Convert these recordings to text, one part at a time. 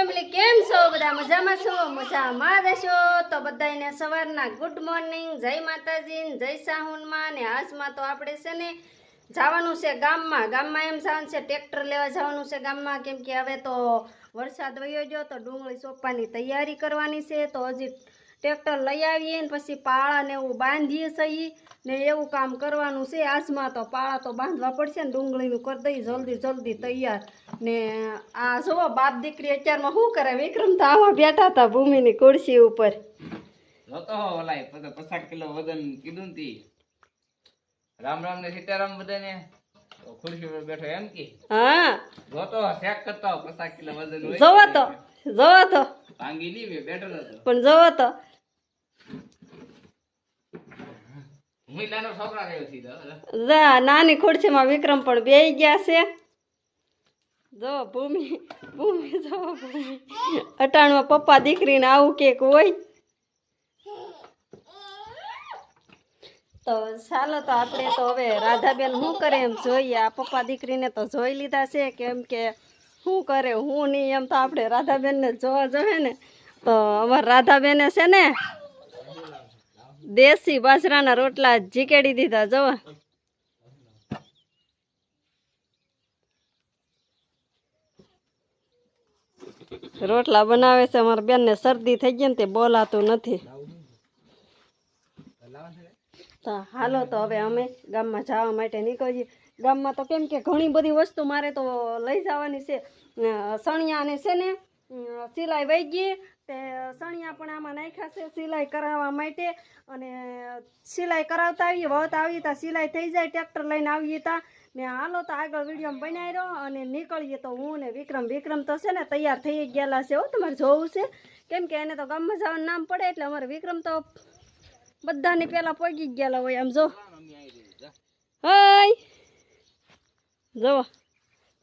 Family કેમ છો? બધા મજામાં છો? મજામાં રહેશો? તો બધાને સવારના ગુડ મોર્નિંગ જય માતાજી જય સાહુનમાં. ને આજમાં તો આપણે છે ને જવાનું છે ગામમાં. ગામમાં એમ જવાનું છે, ટ્રેક્ટર લેવા જવાનું છે ગામમાં. કેમ કે હવે તો વરસાદ વયો ગયો, તો ડુંગળી સોંપવાની તૈયારી કરવાની છે. તો હજી ટ્રેક્ટર લઈ આવીએ ને પછી પાળા ને એવું બાંધીએ સહી ને એવું કામ કરવાનું છે. આજમાં તો પાળા તો બાંધવા પડશે ને ડુંગળીનું કરી દઈએ જલ્દી જલ્દી તૈયાર. ને આ જુઓ બાપ દીકરી અત્યારમાં શું કરે? વિક્રમ તો આવા બેઠા હતા ભૂમિની ખુરશી ઉપર. કિલો વજન કીધું તી. રામ રામ ને સીતારામ બધાને. ખુરશી પર બેઠો એમ કે? હા. જોતો ચેક કરતા પચાસ કિલો વજન જોવો તો જોવો તો. ભાંગી નહીં બેઠો હતો પણ જોવો તો હું નાનો ખુરશીમાં વિક્રમ પણ બે ગયા છે. જો, ભૂમિ ભૂમિ, જો, ભૂમિ. અટાણમાં પપ્પા દીકરીને આવું કેક હોય. તો ચાલો તો આપણે તો હવે રાધાબેન શું કરે એમ જોઈએ. આ પપ્પા દીકરીને તો જોઈ લીધા છે કેમ કે શું કરે, હું નહીં એમ તો આપણે રાધાબેનને જોવા જવે ને. તો અમારે રાધાબેને છે ને દેશી બાજરાના રોટલા જીકેડી દીધા, જવા. રોટલા બનાવે છે, અમારા બેનને શરદી થઈ ગઈ ને તે બોલાતું નથી. તો હાલો તો હવે અમે ગામમાં જવા માટે નીકળીએ. ગામમાં તો કેમ કે ઘણી બધી વસ્તુ મારે તો લઈ જવાની છે. સણિયા સણિયાને છે ને સિલાઈ વહી ગઈ તે સણિયા પણ આમાં નાખ્યા છે સિલાઈ કરાવવા માટે. અને સિલાઈ કરાવતા આવીએ વત આવીએ ત્યાં સિલાઈ થઈ જાય ટ્રેક્ટર લઈને આવીએ ત્યાં ને હાલો તો આગળ વીડિયો બનાવી રહ્યો અને નીકળીએ તો હું ને વિક્રમ. વિક્રમ તો છે ને તૈયાર થઈ ગયેલા છે હો તમારે જોવું છે. કેમ કે એને તો ગામમાં જવાનું નામ પડે એટલે અમારે વિક્રમ તો બધાની પહેલાં પોગી ગયેલા હોય. આમ જો. હાય. જુઓ.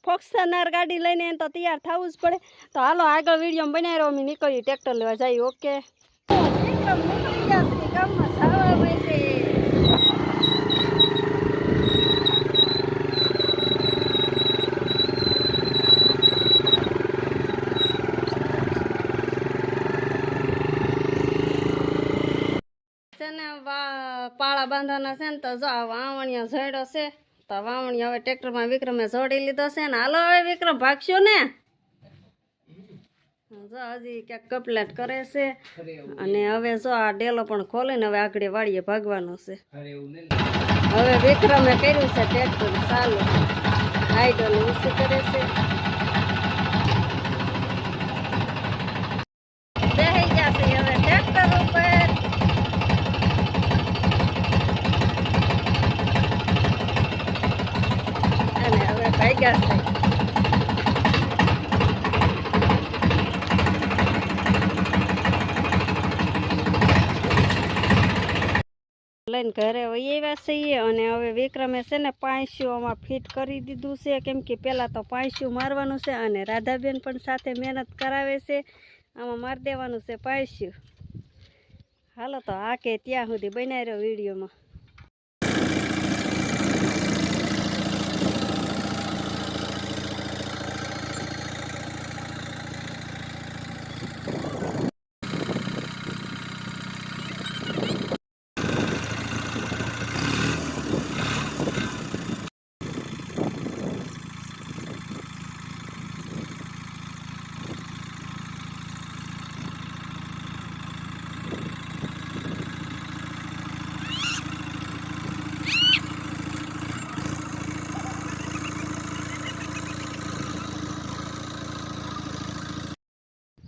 ફોક્સનર ગાડી લઈને એને તો તૈયાર થવું જ પડે. તો હાલો, આગળ વીડિયો બનાવી રહ્યો, અમે નીકળીએ ટ્રેક્ટર લેવા જઈએ, ઓકે? પાળા બાંધવાના છે ને, તો જો આ વાવણીયા ઝડ્યો છે. તો વાવણી હવે ટ્રેક્ટરમાં વિક્રમે જોડી લીધો છે ને હાલો હવે વિક્રમ ભાગશો ને. જો હજી ક્યાંક કપલેટ કરે છે. અને હવે જો આ ડેલો પણ ખોલીને હવે આગળ વાળીએ ભાગવાનો છે. હવે વિક્રમે કર્યું છે ટ્રેક્ટર ચાલુ. હાઈડલ ઊંચી કરે છે બેસી ગયા છે હવે ટ્રેક્ટર ઉપર અને છે લઈને ઘરે આવ્યા છીએ અને હવે વિક્રમે છે ને પાંચસીઓમાં ફિટ કરી દીધું છે. કેમ કે પહેલાં તો પાંચસીઓ મારવાનું છે અને રાધાબેન પણ સાથે મહેનત કરાવે છે. આમાં મારી દેવાનું છે પાંચસીઓ હાલો તો આ કે ત્યાં સુધી બનાવી રહ્યો વિડીયોમાં.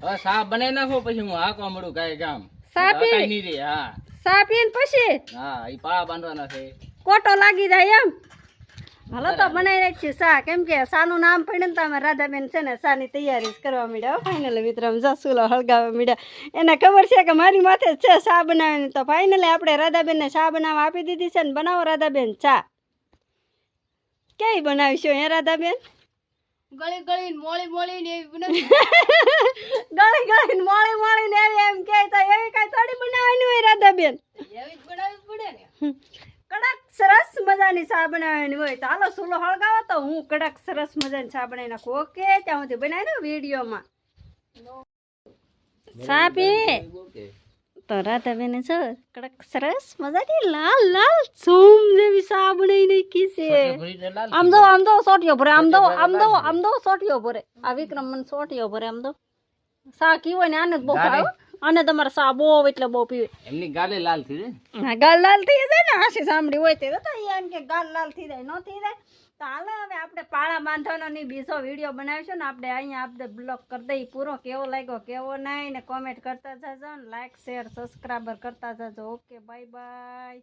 હવે સા બનાવી નાખો પછી હું આ કોમડું કાંઈ ગામ સાપી નહીં રે હા. સાપી પછી? હા એ પાળા બાંધવાના છે. કોટો લાગી જાય એમ? હાલો તો બનાવી રાખીએ સા કેમ કે સાનું નામ પડે ને તો અમે રાધાબેન છે ને સાની તૈયારી કરવા માંડ્યા. ફાઇનલ મિત્ર જસુલો હળગાવવા માંડ્યા. એને ખબર છે કે મારી માથે જ છે સા બનાવવાની. તો ફાઇનલી આપણે રાધાબેનને સા બનાવવા આપી દીધી છે ને બનાવો રાધાબેન ચા. કેવી બનાવીશું હે રાધાબેન? ગળી ગળી મોળી મોળી ને એવી બનાવી ગળી ગળી મોળી મોળી ને એવી એમ કે તો એવી કાંઈ થોડી બનાવવાની હોય રાધાબેન એવી જ બનાવવી પડે ને કડક સરસ મજાની ચા બનાવવાની હોય તો હાલો સુલો હળગાવો તો હું કડક સરસ મજાની ચા બનાવી નાખું. ઓકે ત્યાં સુધી બનાવી ને વિડીયોમાં. સાપી. તો રાધાબેન છો કડક સરસ મજાની લાલ લાલ સોમ જેવી ચા બનાવી નાખી છે. આમ દો આમ દો સોટિયો ભરે આમ દો આમ દો આમ દો સોટિયો ભરે. આ વિક્રમ મને સોટિયો ભરે આમ દો. સા કીવો ને આને જ બહુ હો. તમારે સા બહુ એટલે બહુ પીવે. એમની ગાલે લાલ થઈ જાય હા ગાલ લાલ થઈ જાય ને હાસી સાંભળી હોય તે તો. એમ કે ગાલ લાલ થઈ જાય ન થઈ જાય. તો હાલો હવે આપણે પાળા બાંધવાનો ની બીજો વીડિયો બનાવીશું ને આપણે અહીંયા આપણે બ્લોગ કરી દઈએ. પૂરો કેવો લાગ્યો કેવો નહીં ને કોમેન્ટ કરતા જજો ને લાઈક શેર સબસ્ક્રાઈબર કરતા જજો. Okay bye bye